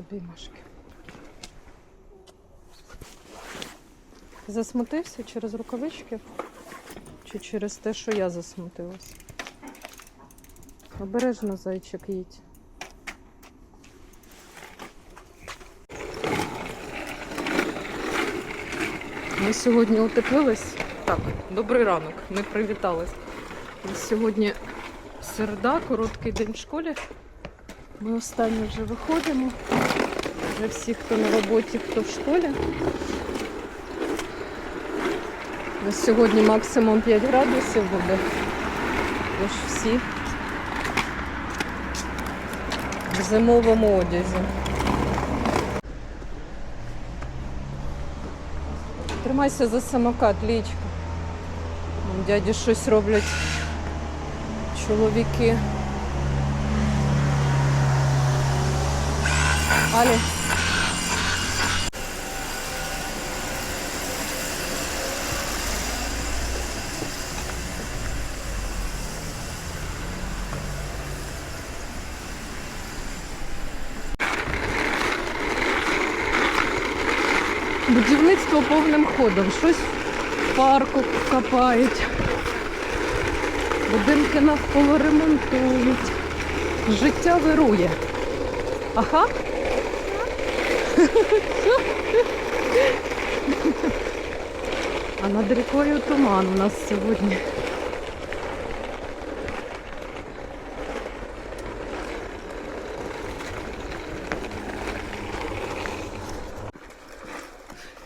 Обіймашки. Засмутився через рукавички чи через те, що я засмутилась? Обережно зайчик їдь. Ми сьогодні утеплились. Так, добрий ранок. Ми привітались. Сьогодні середа, короткий день в школі. Ми останні вже виходимо. Вже всі, хто на роботі, хто в школі. У нас сьогодні максимум 5 градусів буде. Тож всі в зимовому одязі. Тримайся за самокат, лічка. Дяді щось роблять чоловіки. Алі. Будівництво повним ходом. Щось в парку копають. Будинки навколо ремонтують. Життя вирує. Ага. А над рікою туман у нас сьогодні.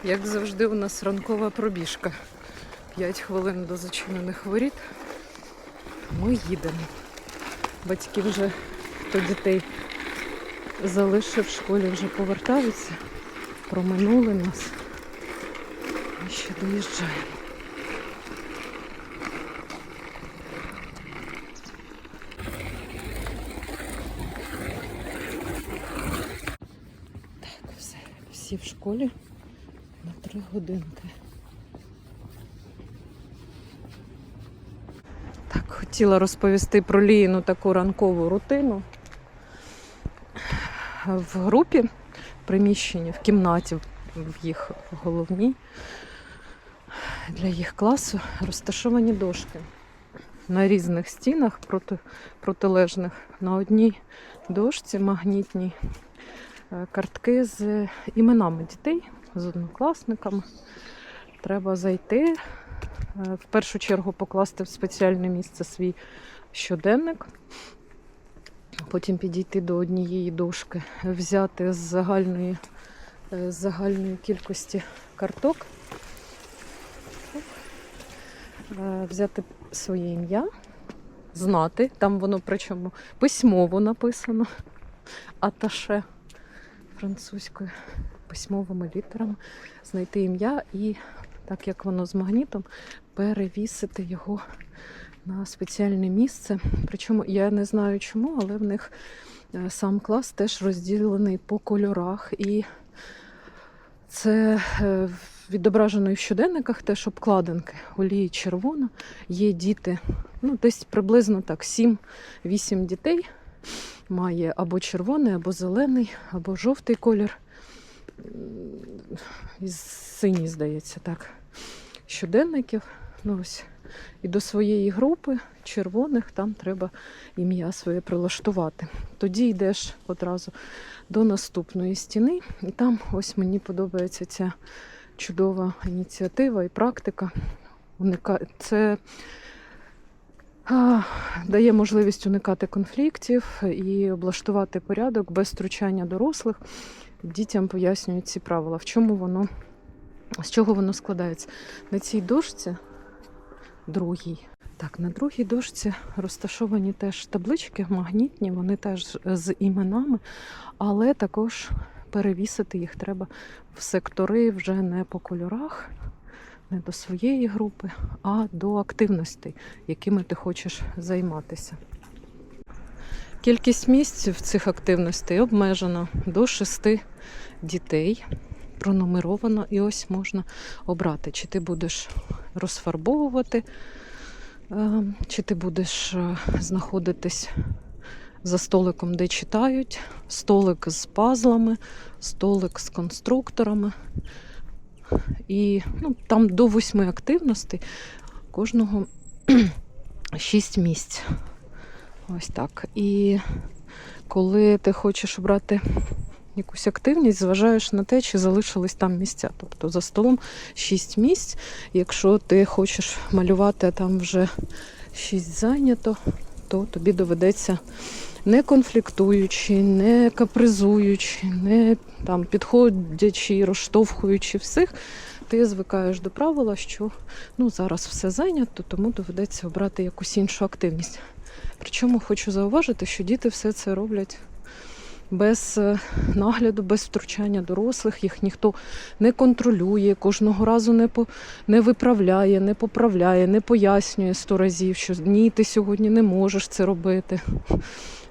Як завжди, у нас ранкова пробіжка. 5 хвилин до зачинених воріт. Ми їдемо. Батьки вже, хто дітей залишив в школі, вже повертаються. Проминули нас. Ми ще доїжджаємо. Так, все. Всі в школі на три годинки. Так, хотіла розповісти про Ліїну таку ранкову рутину. В групі в приміщенні, в кімнаті, в їх головній для їх класу розташовані дошки на різних стінах проти, протилежних. На одній дошці магнітній е, картки з іменами дітей, з однокласниками. Треба зайти, е, в першу чергу покласти в спеціальне місце свій щоденник, потім підійти до однієї дошки, взяти з загальної, е, з загальної кількості карток, е, взяти своє ім'я, знати, там воно причому письмово написано, аташе французькою, письмовими літерами, знайти ім'я і, так як воно з магнітом, перевісити його на спеціальне місце. Причому я не знаю чому, але в них е, сам клас теж розділений по кольорах. І це е, відображено і в щоденниках теж обкладинки. Олії червона. Є діти, ну десь приблизно так, 7-8 дітей. Має або червоний, або зелений, або жовтий колір. І синій, здається, так. Щоденників. Ну, ось. І до своєї групи червоних там треба ім'я своє прилаштувати. Тоді йдеш одразу до наступної стіни, і там ось мені подобається ця чудова ініціатива і практика. Це дає можливість уникати конфліктів і облаштувати порядок без втручання дорослих. Дітям пояснюють ці правила. В чому воно, з чого воно складається? На цій дошці другій. Так, на другій дошці розташовані теж таблички магнітні, вони теж з іменами, але також перевісити їх треба в сектори вже не по кольорах, не до своєї групи, а до активностей, якими ти хочеш займатися. Кількість місць в цих активностей обмежена до шести дітей. Пронумеровано, і ось можна обрати, чи ти будеш розфарбовувати, е, чи ти будеш е, знаходитись за столиком, де читають, столик з пазлами, столик з конструкторами. І ну, там до восьми активностей, кожного шість місць. Ось так. І коли ти хочеш обрати якусь активність, зважаєш на те, чи залишились там місця. Тобто за столом 6 місць. Якщо ти хочеш малювати, а там вже 6 зайнято, то тобі доведеться не конфліктуючи, не капризуючи, не там підходячи, розштовхуючи всіх, ти звикаєш до правила, що ну, зараз все зайнято, тому доведеться обрати якусь іншу активність. Причому хочу зауважити, що діти все це роблять без е, нагляду, без втручання дорослих. Їх ніхто не контролює, кожного разу не, по, не виправляє, не поправляє, не пояснює сто разів, що ні, ти сьогодні не можеш це робити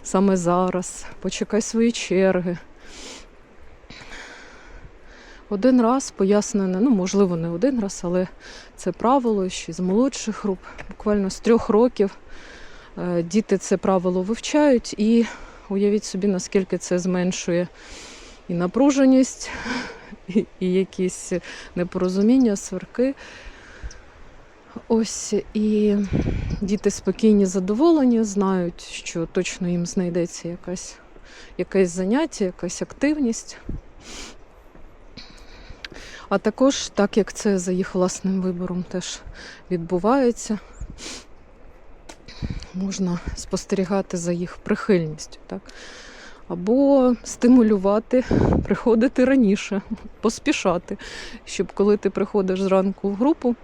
саме зараз. Почекай свої черги. Один раз пояснене, ну можливо, не один раз, але це правило ще з молодших груп, буквально з трьох років. Е, Діти це правило вивчають і уявіть собі, наскільки це зменшує і напруженість, і, і якісь непорозуміння, сварки. Ось і діти спокійні, задоволені, знають, що точно їм знайдеться якась, якесь заняття, якась активність. А також, так як це за їх власним вибором теж відбувається, можна спостерігати за їх прихильністю. Так? Або стимулювати, приходити раніше, поспішати, щоб коли ти приходиш зранку в групу,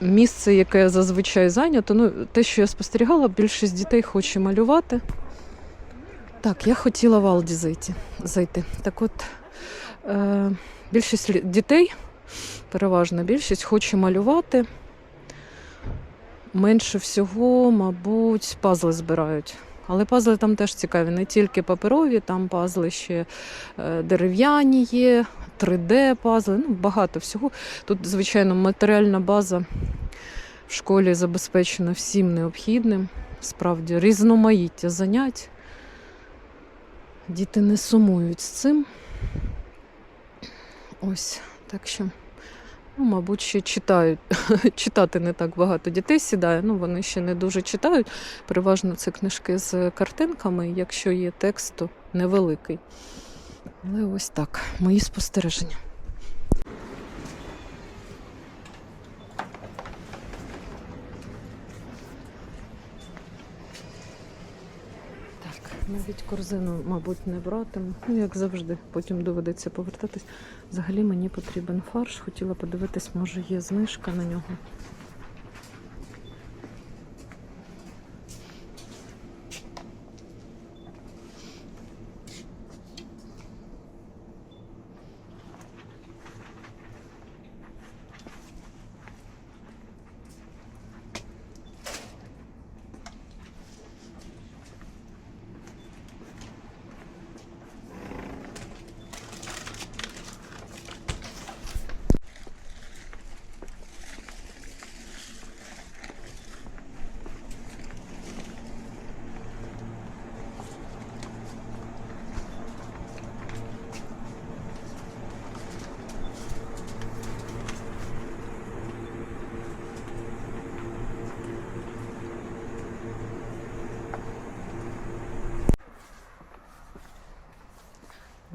місце, яке зазвичай зайнято, ну, те, що я спостерігала, більшість дітей хоче малювати. Так, я хотіла в Алді зайти. зайти. Так от, е, більшість дітей, переважна більшість, хоче малювати. Менше всього, мабуть, пазли збирають. Але пазли там теж цікаві, не тільки паперові, там пазли ще е, дерев'яні є, 3D пазли, ну багато всього. Тут, звичайно, матеріальна база в школі забезпечена всім необхідним. Справді, різноманіття занять. Діти не сумують з цим. Ось, так що, ну, мабуть, ще читають. Читати не так багато дітей сідає. Ну, вони ще не дуже читають. Переважно це книжки з картинками. Якщо є текст, то невеликий. Але ось так, мої спостереження. Так, навіть корзину, мабуть, не братиму. Ну, як завжди, потім доведеться повертатись. Взагалі мені потрібен фарш. Хотіла подивитись, може є знижка на нього.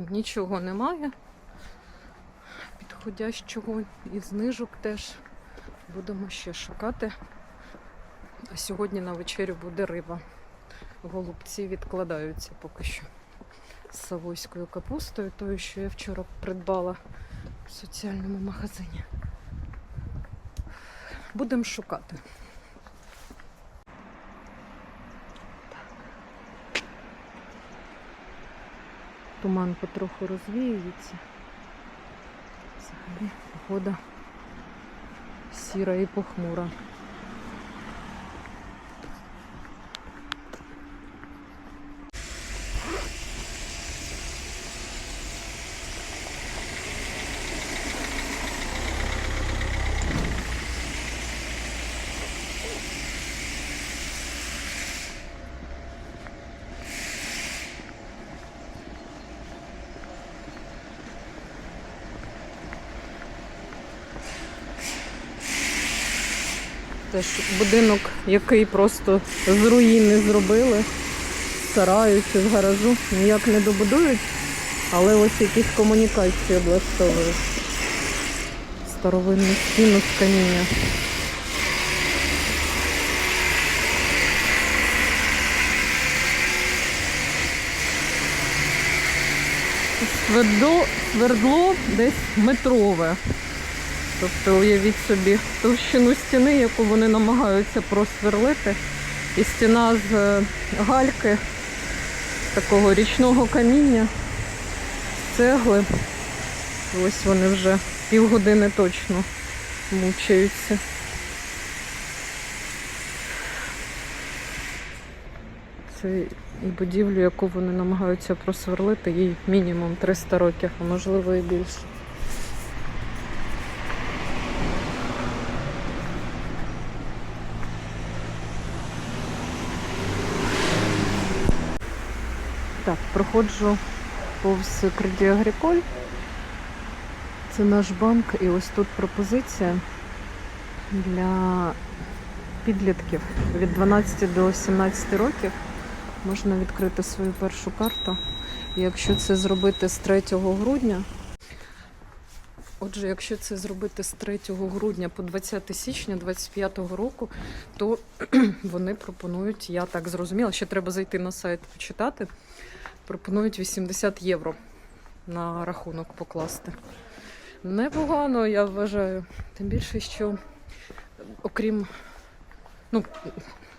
Нічого немає. Підходящого і знижок теж будемо ще шукати. А сьогодні на вечерю буде риба. Голубці відкладаються поки що з савойською капустою, тою, що я вчора придбала в соціальному магазині. Будемо шукати. Туман потроху розвіюється. Взагалі погода сіра і похмура. Теж будинок, який просто з руїни зробили, стараються з гаражу, ніяк не добудують, але ось якісь комунікації облаштовують. Старовинну стіну з каміння. Свердло, десь метрове. Тобто уявіть собі товщину стіни, яку вони намагаються просверлити. І стіна з е, гальки, такого річного каміння, цегли. Ось вони вже півгодини точно мучаються. Це будівлю, яку вони намагаються просверлити, їй мінімум 300 років, а можливо і більше. Так, проходжу повз Креді Агріколь. Це наш банк, і ось тут пропозиція для підлітків від 12 до 17 років можна відкрити свою першу карту. Якщо це зробити з 3 грудня, отже, якщо це зробити з 3 грудня по 20 січня 2025 року, то вони пропонують, я так зрозуміла, ще треба зайти на сайт почитати. Пропонують 80 євро на рахунок покласти. Непогано, я вважаю. Тим більше, що окрім ну,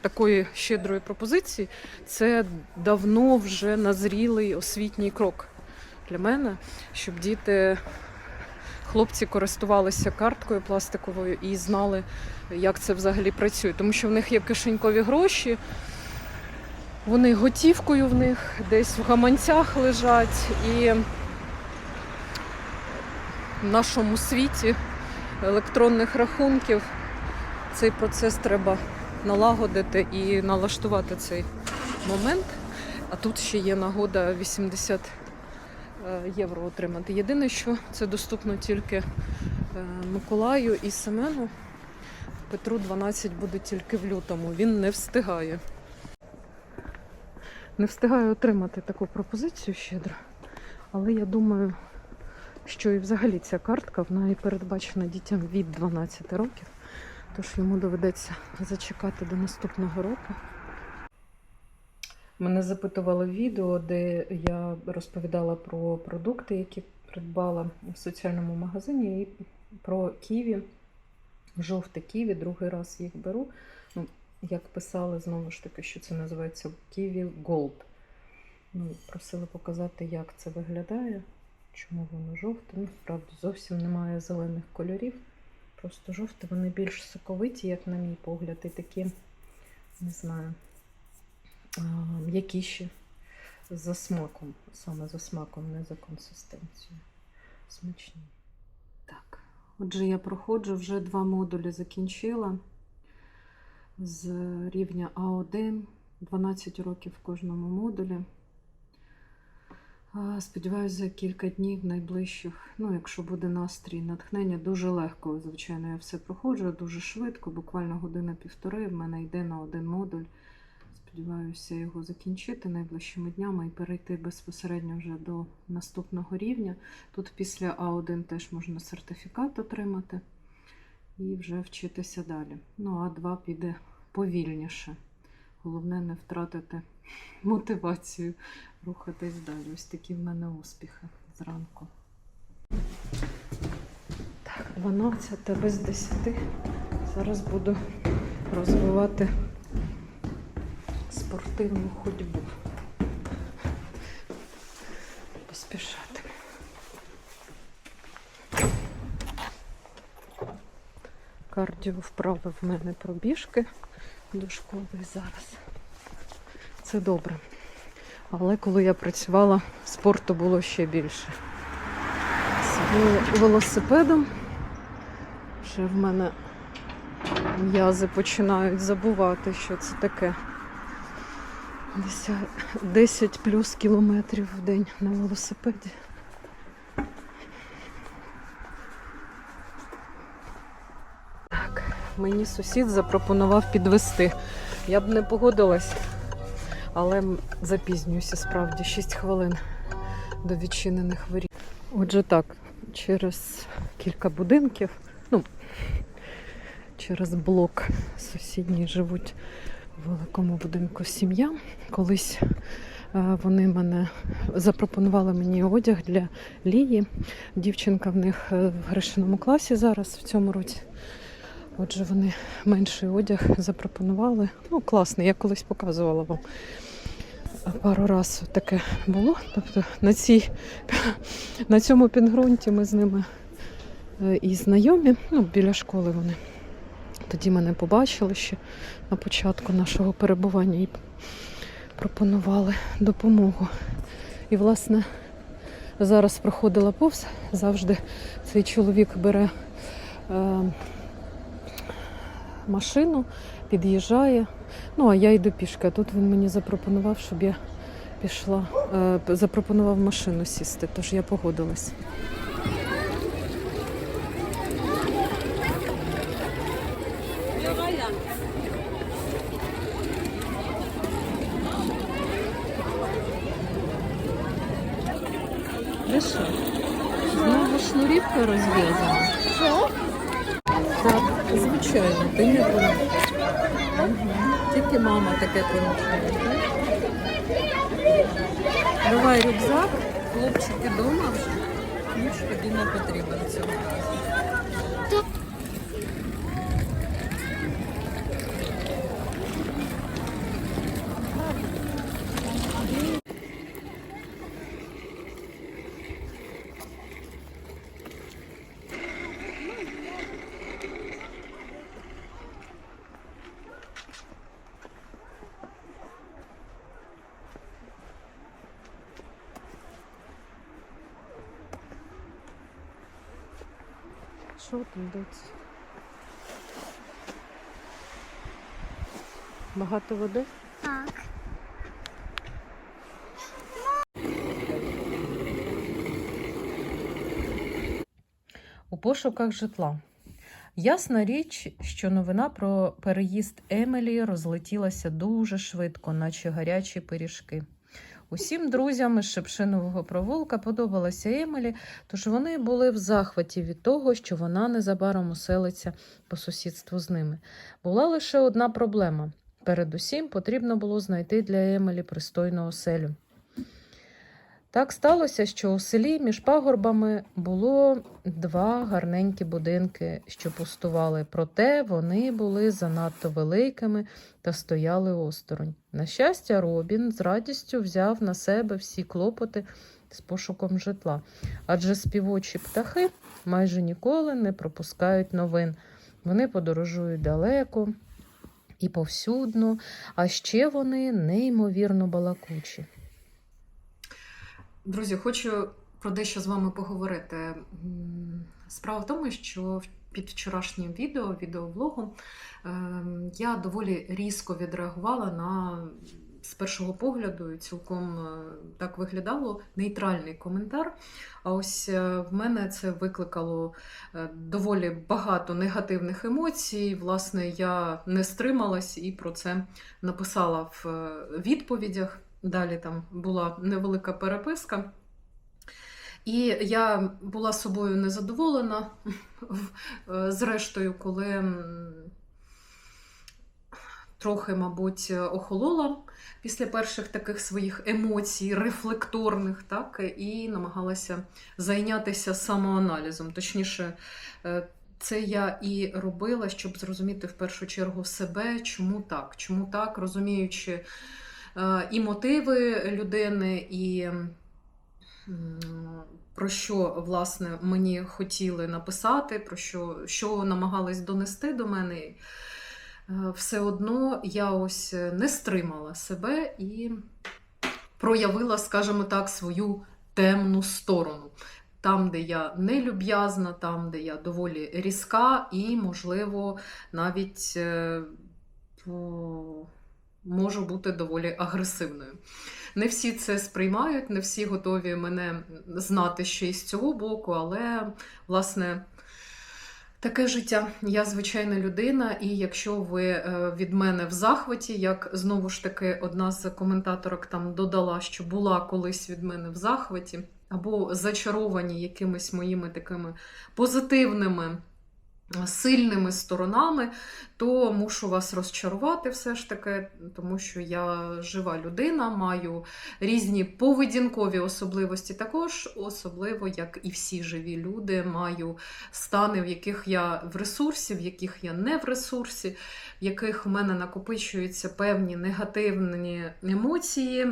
такої щедрої пропозиції, це давно вже назрілий освітній крок для мене, щоб діти, хлопці користувалися карткою пластиковою і знали, як це взагалі працює. Тому що в них є кишенькові гроші. Вони готівкою в них десь в гаманцях лежать, і в нашому світі електронних рахунків цей процес треба налагодити і налаштувати цей момент. А тут ще є нагода 80 е, євро отримати. Єдине, що це доступно тільки е, Миколаю і Семену. Петру 12 буде тільки в лютому. Він не встигає. Не встигаю отримати таку пропозицію щедро. Але я думаю, що і взагалі ця картка вона і передбачена дітям від 12 років. Тож йому доведеться зачекати до наступного року. Мене запитували відео, де я розповідала про продукти, які придбала в соціальному магазині, і про ківі. Жовте ківі, другий раз їх беру. Як писали знову ж таки, що це називається Kiwi Gold. Ну, просили показати, як це виглядає, чому воно жовте. Ну, справді, зовсім немає зелених кольорів. Просто жовте, вони більш соковиті, як на мій погляд, і такі, не знаю, м'якіші за смаком, саме за смаком, не за консистенцією. Смачні. Так, отже, я проходжу вже два модулі закінчила з рівня А1, 12 років в кожному модулі. А, Сподіваюсь, за кілька днів найближчих, ну, якщо буде настрій, натхнення, дуже легко. Звичайно, я все проходжу дуже швидко, буквально година-півтори. В мене йде на один модуль. Сподіваюся його закінчити найближчими днями і перейти безпосередньо вже до наступного рівня. Тут після А1 теж можна сертифікат отримати і вже вчитися далі. Ну, А2 піде повільніше. Головне не втратити мотивацію рухатись далі. Ось такі в мене успіхи зранку. Так, 12 без 10. Зараз буду розвивати спортивну ходьбу. Поспішати. Кардіо вправи в мене пробіжки до школи зараз. Це добре. Але коли я працювала, спорту було ще більше. З велосипедом ще в мене м'язи починають забувати, що це таке. 10 плюс кілометрів в день на велосипеді. Так, мені сусід запропонував підвести. Я б не погодилась, але запізнююся справді 6 хвилин до відчинених воріт. Отже, так, через кілька будинків, ну, через блок сусідній живуть в великому будинку сім'я. Колись е, вони мене запропонували мені одяг для Лії. Дівчинка в них е, в Гришиному класі зараз в цьому році. Отже, вони менший одяг запропонували. Ну, класний, я колись показувала вам. Пару разів таке було. Тобто на, цій, на цьому пінгрунті ми з ними е, і знайомі, ну, біля школи вони. Тоді мене побачили ще на початку нашого перебування і пропонували допомогу. І, власне, зараз проходила повз, завжди цей чоловік бере е, машину, під'їжджає. Ну, а я йду пішки. А тут він мені запропонував, щоб я пішла, е, запропонував машину сісти, тож я погодилась. Де що? Знову шнурівка розв'язана. Що? Так, звичайно, ти не помітиш. Тільки мама таке помічає, так? Давай рюкзак, хлопчики вдома. Ніч тобі не потрібен цього. Що там доці? Багато води? Так. У пошуках житла. Ясна річ, що новина про переїзд Емелі розлетілася дуже швидко, наче гарячі пиріжки. Усім друзям із Шепшинового провулка подобалася Емелі, тож вони були в захваті від того, що вона незабаром оселиться по сусідству з ними. Була лише одна проблема. Передусім потрібно було знайти для Емелі пристойну оселю. Так сталося, що у селі між пагорбами було два гарненькі будинки, що пустували, проте вони були занадто великими та стояли осторонь. На щастя, Робін з радістю взяв на себе всі клопоти з пошуком житла, адже співочі птахи майже ніколи не пропускають новин. Вони подорожують далеко і повсюдно, а ще вони неймовірно балакучі. Друзі, хочу про дещо з вами поговорити. Справа в тому, що під вчорашнім відео, відеоблогом, ем, я доволі різко відреагувала на з першого погляду цілком е, так виглядало нейтральний коментар. А ось е, в мене це викликало е, доволі багато негативних емоцій. Власне, я не стрималась і про це написала в відповідях. Далі там була невелика переписка. І я була собою незадоволена, е, зрештою, коли трохи, мабуть, охолола після перших таких своїх емоцій, рефлекторних, так, і намагалася зайнятися самоаналізом. Точніше, е, це я і робила, щоб зрозуміти в першу чергу себе, чому так, чому так, розуміючи і мотиви людини, і про що власне мені хотіли написати, про що, що намагались донести до мене. Е, Все одно я ось не стримала себе і проявила, скажімо так, свою темну сторону. Там, де я нелюб'язна, там, де я доволі різка, і, можливо, навіть е, можу бути доволі агресивною. Не всі це сприймають, не всі готові мене знати ще й з цього боку, але, власне, Таке життя. Я звичайна людина, і якщо ви е, від мене в захваті, як знову ж таки одна з коментаторок там додала, що була колись від мене в захваті, або зачаровані якимись моїми такими позитивними. Сильними сторонами, то мушу вас розчарувати все ж таки, тому що я жива людина, маю різні поведінкові особливості, також особливо, як і всі живі люди, маю стани, в яких я в ресурсі, в яких я не в ресурсі, в яких в мене накопичуються певні негативні емоції.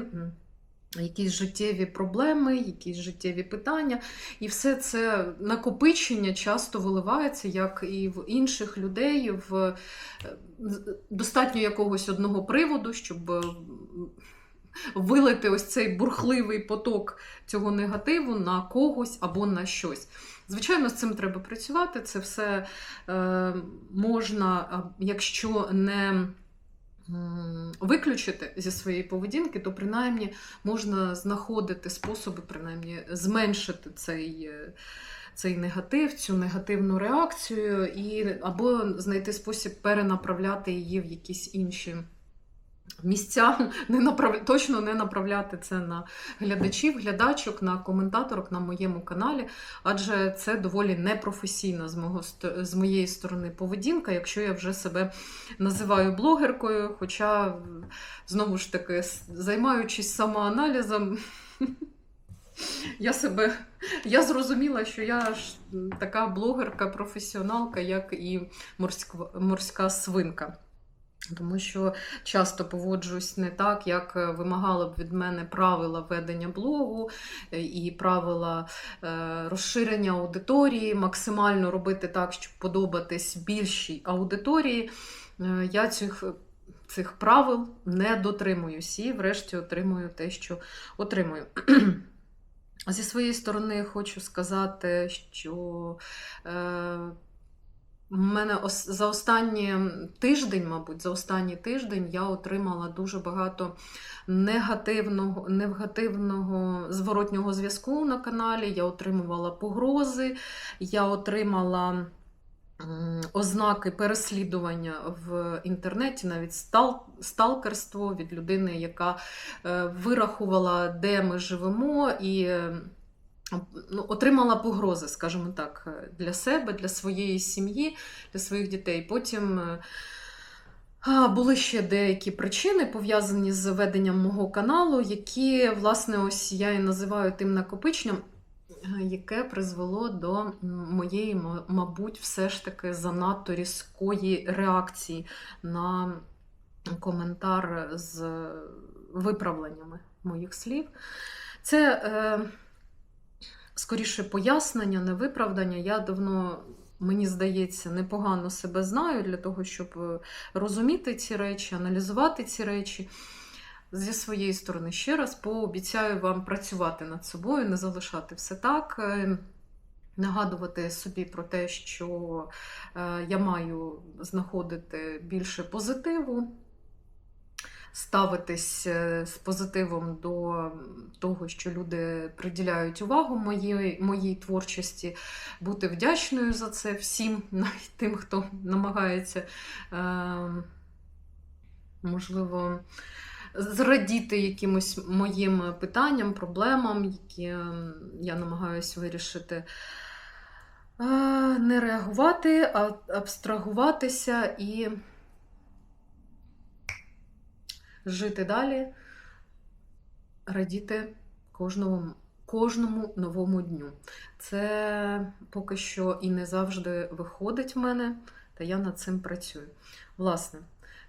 Якісь життєві проблеми, якісь життєві питання, і все це накопичення часто виливається, як і в інших людей, в е, достатньо якогось одного приводу, щоб е, вилити ось цей бурхливий поток цього негативу на когось або на щось. Звичайно, з цим треба працювати. Це все е, можна, якщо не виключити зі своєї поведінки, то принаймні можна знаходити способи, принаймні, зменшити цей. е, Цей негатив, цю негативну реакцію, і або знайти спосіб перенаправляти її в якісь інші місця, не направ... точно не направляти це на глядачів, глядачок, на коментаторок на моєму каналі, адже це доволі непрофесійна з, мого... з моєї сторони поведінка, якщо я вже себе називаю блогеркою, хоча, знову ж таки, займаючись самоаналізом. Я себе я зрозуміла, що я ж така блогерка, професіоналка, як і морська свинка. Тому що часто поводжусь не так, як е, вимагали б від мене правила ведення блогу е, і правила е, розширення аудиторії, максимально робити так, щоб подобатись більшій аудиторії. Я цих, цих правил не дотримуюсь і, врешті, отримую те, що отримую. Зі своєї сторони хочу сказати, що е, в мене за останній тиждень, мабуть, за останній тиждень я отримала дуже багато негативного, негативного зворотнього зв'язку на каналі. Я отримувала погрози, я отримала ознаки переслідування в інтернеті, навіть стал, сталкерство від людини, яка е, вирахувала, де ми живемо, і ну, отримала погрози, скажімо так, е, для себе, для своєї сім'ї, для своїх дітей. Потім. е, Були ще деякі причини пов'язані з веденням мого каналу, які, власне, ось я і називаю тим накопиченням, е, яке призвело до моєї, мабуть, все ж таки занадто різкої реакції на коментар з виправленнями моїх слів. Це скоріше пояснення, не виправдання. Я давно, мені здається, непогано себе знаю для того, щоб е, розуміти ці речі, аналізувати ці речі. Зі своєї сторони, ще раз пообіцяю вам працювати над собою, не залишати все так. е, Нагадувати собі про те, що е, я маю знаходити більше позитиву, ставитись е, з позитивом до того, що люди приділяють увагу моїй, моїй творчості, бути вдячною за це всім, навіть тим, хто намагається, е, можливо, зрадіти якимось моїм питанням, проблемам, які е, я намагаюся вирішити. Е, Не реагувати, а абстрагуватися і жити далі, радіти кожному, кожному новому дню. Це поки що і не завжди виходить в мене, та я над цим працюю. Власне,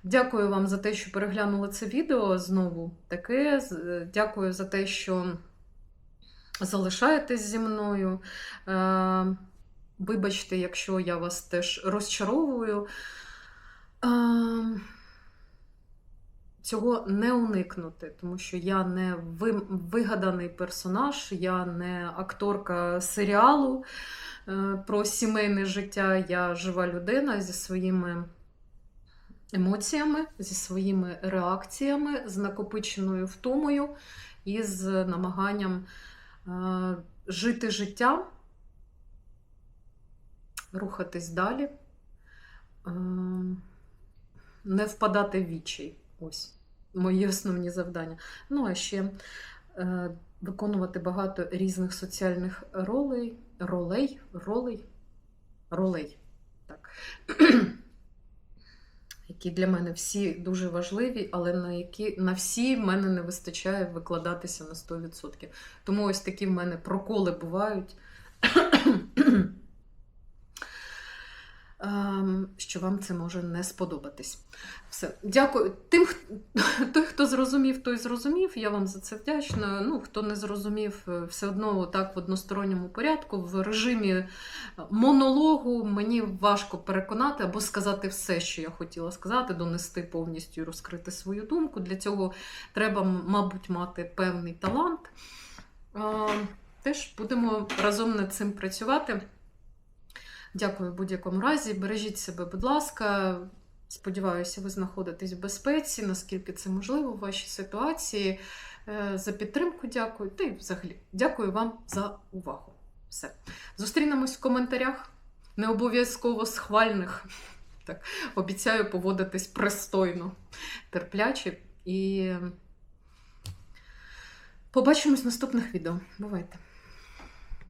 дякую вам за те, що переглянули це відео знову таке. Дякую за те, що залишаєтесь зі мною. Е, Вибачте, якщо я вас теж розчаровую. Цього не уникнути, тому що я не вигаданий персонаж, я не акторка серіалу е, про сімейне життя. Я жива людина зі своїми емоціями, зі своїми реакціями, з накопиченою втомою і з намаганням е, жити життя рухатись далі, е, не впадати в відчай. Ось мої основні завдання. Ну, а ще е, виконувати багато різних соціальних ролей, ролей, ролей, ролей. Так. Які для мене всі дуже важливі, але на які на всі в мене не вистачає викладатися на 100%. Тому ось такі в мене проколи бувають. Ем, Що вам це може не сподобатись. Все. Дякую. Тим, х- той, хто зрозумів, той зрозумів. Я вам за це вдячна. Ну, хто не зрозумів, е, все одно так в односторонньому порядку, в режимі монологу мені важко переконати або сказати все, що я хотіла сказати, донести повністю і розкрити свою думку. Для цього треба, мабуть, мати певний талант. Теж будемо разом над цим працювати. Дякую в будь-якому разі. Бережіть себе, будь ласка. Сподіваюся, ви знаходитесь в безпеці, наскільки це можливо в вашій ситуації. Е, За підтримку дякую. Та й взагалі дякую вам за увагу. Все. Зустрінемось в коментарях. Не обов'язково схвальних. Так, обіцяю поводитись пристойно, терпляче. І побачимось в наступних відео. Бувайте!